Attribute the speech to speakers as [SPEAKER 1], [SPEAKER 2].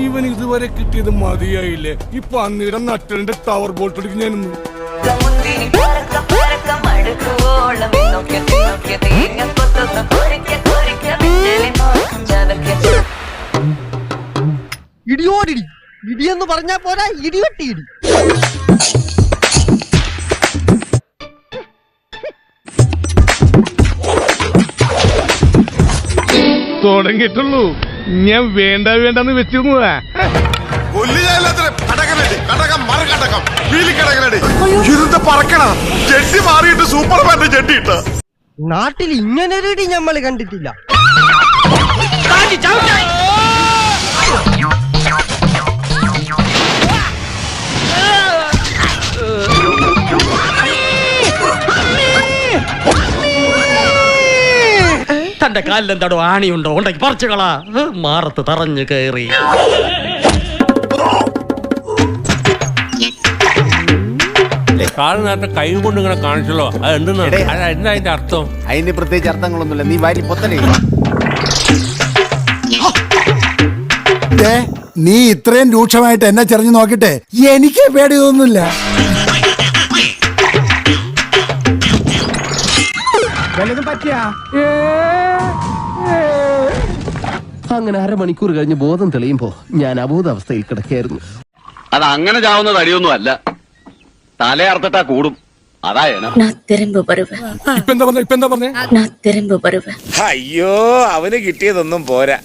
[SPEAKER 1] ഇവൻ ഇതുവരെ കിട്ടിയത് മതിയായില്ലേ? ഇപ്പൊ അന്നീടെ നട്ടലിന്റെ ടവർ ബോൾട്ട് എടുക്കും ഞാൻ
[SPEAKER 2] ഇടിയോടിടി. ഇടിയെന്ന് പറഞ്ഞാ പോരാ ഇടിവെട്ടി ഇടി
[SPEAKER 1] തുടങ്ങിയിട്ടുള്ളൂ. ഞാൻ വേണ്ട വേണ്ടെന്ന് വെച്ചിരുന്നതാ.
[SPEAKER 2] നാട്ടിൽ ഇങ്ങനെ ഒരു ഇടി നമ്മൾ കണ്ടിട്ടില്ല
[SPEAKER 3] തന്റെ കാലിൽ എന്താടോ ആണിയുണ്ടോ? ഉണ്ടെങ്കിൽ പറിച്ചുകളാ. മാറത്ത് തറഞ്ഞു കയറി
[SPEAKER 4] കാൽ നേരത്തെ കൈ കൊണ്ട് ഇങ്ങനെ കാണിച്ചല്ലോ. അത് എന്തെന്നാണ്
[SPEAKER 5] എടേ.
[SPEAKER 4] അത് എന്താ അതിന്റെ അർത്ഥം?
[SPEAKER 5] അതിന് പ്രത്യേകിച്ച് അർത്ഥങ്ങളൊന്നുമില്ല. നീ വാരി പൊത്തലേ
[SPEAKER 6] നീ ഇത്രയും രൂക്ഷമായിട്ട് എന്നെ ചെറിഞ്ഞു നോക്കിട്ടെ എനിക്ക് പേടി തോന്നുന്നില്ല
[SPEAKER 3] അങ്ങനെ അരമണിക്കൂർ കഴിഞ്ഞ് ബോധം തെളിയുമ്പോ ഞാൻ അബോധാവസ്ഥയിൽ കിടക്കായിരുന്നു
[SPEAKER 7] അത് അങ്ങനെ ചാവുന്ന തടിയൊന്നും അല്ല. തലയർത്തിട്ടാ കൂടും.
[SPEAKER 8] അയ്യോ അവന് കിട്ടിയതൊന്നും പോരാ.